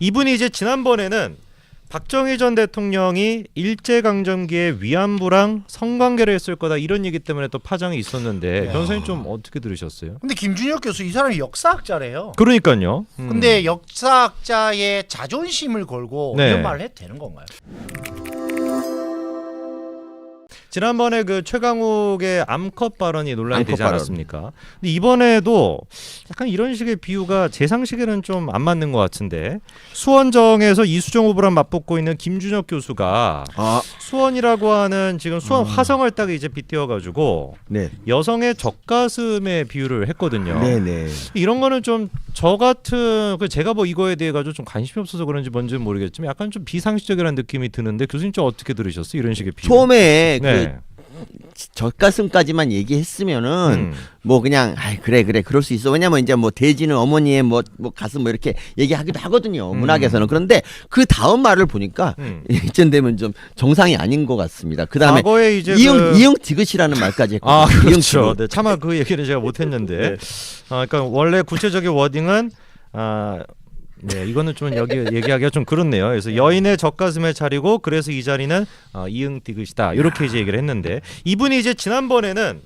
이분이 이제 지난번에는 박정희 전 대통령이 일제 강점기에 위안부랑 성관계를 했을 거다 이런 얘기 때문에 또 파장이 있었는데 네. 변호사님 좀 어떻게 들으셨어요? 근데 김준혁 교수 이 사람이 역사학자래요. 그러니까요. 음. 근데 역사학자의 자존심을 걸고 네. 이런 말을 해도 되는 건가요? 지난번에 그 최강욱의 암컷 발언이 논란이 암컷 되지 발언. 않았습니까? 근데 이번에도 약간 이런 식의 비유가 제 상식에는 좀 안 맞는 것 같은데 수원정에서 이수정 후보랑 맞붙고 있는 김준혁 교수가 아, 수원이라고 하는 지금 수원 음. 화성을 딱 이제 빗대어 가지고 네. 여성의 젖가슴에 비유를 했거든요. 네, 네. 이런 거는 좀 저 같은 그 제가 뭐 이거에 대해 가지고 좀 관심이 없어서 그런지 뭔지는 모르겠지만 약간 좀 비상식적이라는 느낌이 드는데 교수님 좀 어떻게 들으셨어요? 이런 식의 비유. 처음에 네. 그 젖가슴까지만 얘기했으면은 음. 뭐 그냥 아 그래 그래 그럴 수 있어 왜냐면 이제 뭐 돼지는 어머니의 뭐 뭐 가슴 뭐 이렇게 얘기하기도 하거든요 음. 문학에서는 그런데 그 다음 말을 보니까 음. 이쯤 되면 좀 정상이 아닌 것 같습니다 그 다음에 과거에 이제 이응 그... 이응 디귿이라는 말까지 했거든요 아 이응 그렇죠. 네, 차마 그 얘기는 제가 못했는데, 아 그러니까 원래 구체적인 워딩은 아. 네, 이거는 좀 여기 얘기하기가 좀 그렇네요. 그래서 여인의 젖가슴에 차리고 그래서 이 자리는 어, 이응 디귿이다. 이렇게 이제 얘기를 했는데 이분이 이제 지난번에는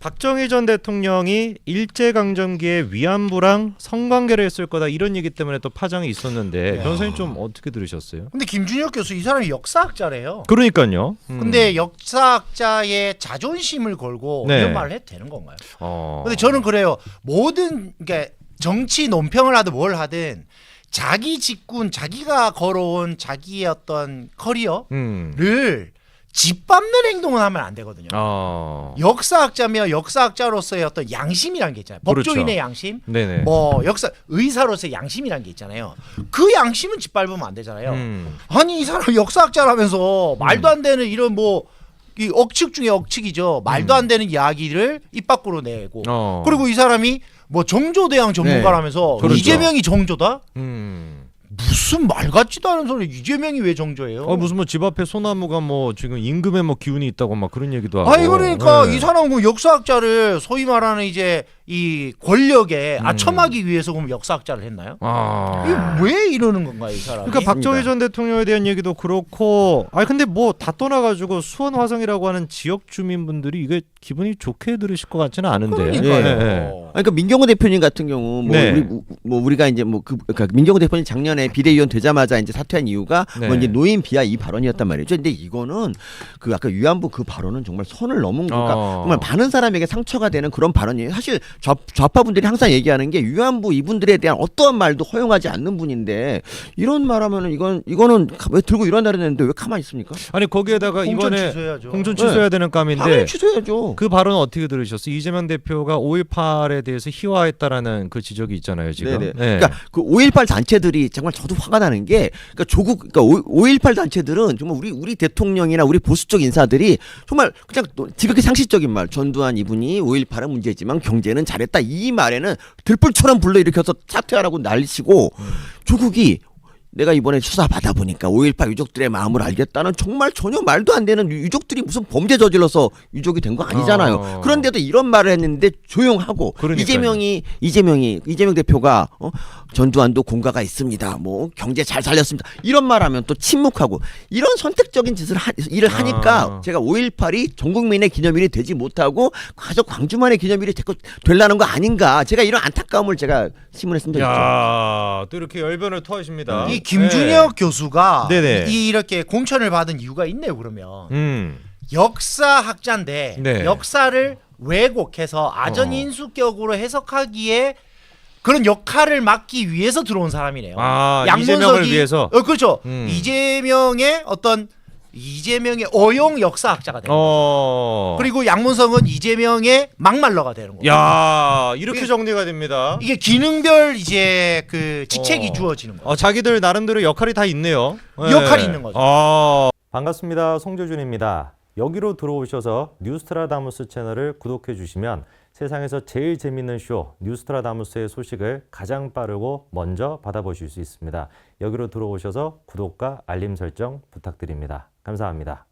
박정희 전 대통령이 일제 강점기에 위안부랑 성관계를 했을 거다 이런 얘기 때문에 또 파장이 있었는데 야. 변호사님 좀 어떻게 들으셨어요? 근데 김준혁 교수 이 사람이 역사학자래요. 그러니까요. 음. 근데 역사학자의 자존심을 걸고 네. 이런 말을 해도 되는 건가요? 어. 근데 저는 그래요. 모든 그러니까 정치 논평을 하든 뭘 하든 자기 직군, 자기가 걸어온 자기의 어떤 커리어를 음. 짓밟는 행동을 하면 안 되거든요. 어. 역사학자면 역사학자로서의 어떤 양심이란 게 있잖아요. 그렇죠. 법조인의 양심, 네네. 뭐 역사 의사로서의 양심이란 게 있잖아요. 그 양심은 짓밟으면 안 되잖아요. 음. 아니 이 사람 역사학자라면서 말도 안 되는 이런 뭐 이 억측 중에 억측이죠. 말도 안 되는 이야기를 입 밖으로 내고 음. 어. 그리고 이 사람이 뭐 정조대왕 전문가라면서 그렇죠. 이재명이 정조다? 음. 무슨 말 같지도 않은 소리. 이재명이 왜 정조예요? 어 무슨 뭐 집 앞에 소나무가 뭐 지금 임금에 뭐 기운이 있다고 막 그런 얘기도 하고. 아니 그러니까 네. 이 사람은 그 역사학자를 소위 말하는 이제 이 권력에 음. 아첨하기 위해서 그럼 역사학자를 했나요? 아. 이게 왜 이러는 건가요, 이 사람이? 그러니까 박정희 전 대통령에 대한 얘기도 그렇고, 아니 근데 뭐 다 떠나가지고 수원 화성이라고 하는 지역 주민분들이 이게 기분이 좋게 들으실 것 같지는 않은데. 그러니까요. 예, 예. 아니, 그러니까 민경호 대표님 같은 경우 뭐 네. 우리 뭐 우리가 이제 뭐그 그러니까 민경호 대표님 작년에 비대위원 되자마자 이제 사퇴한 이유가 네. 뭐 이제 노인 비하 이 발언이었단 말이죠. 근데 이거는 그 아까 위안부 그 발언은 정말 선을 넘은 거니까 어. 정말 많은 사람에게 상처가 되는 그런 발언이에요. 사실 좌, 좌파분들이 항상 얘기하는 게 위안부 이분들에 대한 어떠한 말도 허용하지 않는 분인데 이런 말하면은 이건 이거는 가- 왜 들고 일어나려 했는데 왜 가만히 있습니까? 아니 거기에다가 공천 이번에 취소해야죠. 공천 네. 취소해야 되는 당연히 감인데 취소해야죠. 그 발언 어떻게 들으셨어요? 이재명 대표가 5.18에 대해서 희화했다라는 그 지적이 있잖아요 지금. 네네. 네. 그러니까 그 5.18 단체들이 정말 저도 화가 나는 게 그러니까 조국 그러니까 5.18 단체들은 정말 우리 우리 대통령이나 우리 보수 쪽 인사들이 정말 그냥 또 지극히 상식적인 말 전두환 이분이 5.18은 문제지만 경제는 잘했다. 이 말에는 들불처럼 불러일으켜서 사퇴하라고 난리치고 조국이 내가 이번에 수사 받아 보니까 5.18 유족들의 마음을 알겠다는 정말 전혀 말도 안 되는 유- 유족들이 무슨 범죄 저질러서 유족이 된 거 아니잖아요. 어. 그런데도 이런 말을 했는데 조용하고 그러니까요. 이재명이 이재명이 이재명 대표가 어? 전두환도 공가가 있습니다. 뭐 경제 잘 살렸습니다. 이런 말하면 또 침묵하고 이런 선택적인 짓을 하, 일을 하니까 아. 제가 5.18이 전 국민의 기념일이 되지 못하고 가족 광주만의 기념일이 되고 되려는 거 아닌가? 제가 이런 안타까움을 제가 신문에 쓴 적이 있죠. 야, 또 이렇게 열변을 토하십니다. 이 김준혁 교수가 네네. 이, 이렇게 공천을 받은 이유가 있네요. 그러면 네. 음. 역사학자인데 네. 역사를 왜곡해서 아전 인수격으로 해석하기에 그런 역할을 맡기 위해서 들어온 사람이네요. 아, 이재명을 위해서? 어, 그렇죠. 음. 이재명의 어떤 이재명의 어용 역사학자가 되는 거예요. 어. 그리고 양문성은 이재명의 막말러가 되는 거예요. 야, 이렇게 이게- 정리가 됩니다. 이게 기능별 이제 그 직책이 어. 주어지는 거예요. 어, 자기들 나름대로 역할이 다 있네요. 역할이 있는 거죠. 어. 반갑습니다. 송조준입니다. 여기로 들어오셔서 뉴스트라다무스 채널을 구독해 주시면 세상에서 제일 재밌는 쇼 뉴스트라다무스의 소식을 가장 빠르고 먼저 받아보실 수 있습니다. 여기로 들어오셔서 구독과 알림 설정 부탁드립니다. 감사합니다.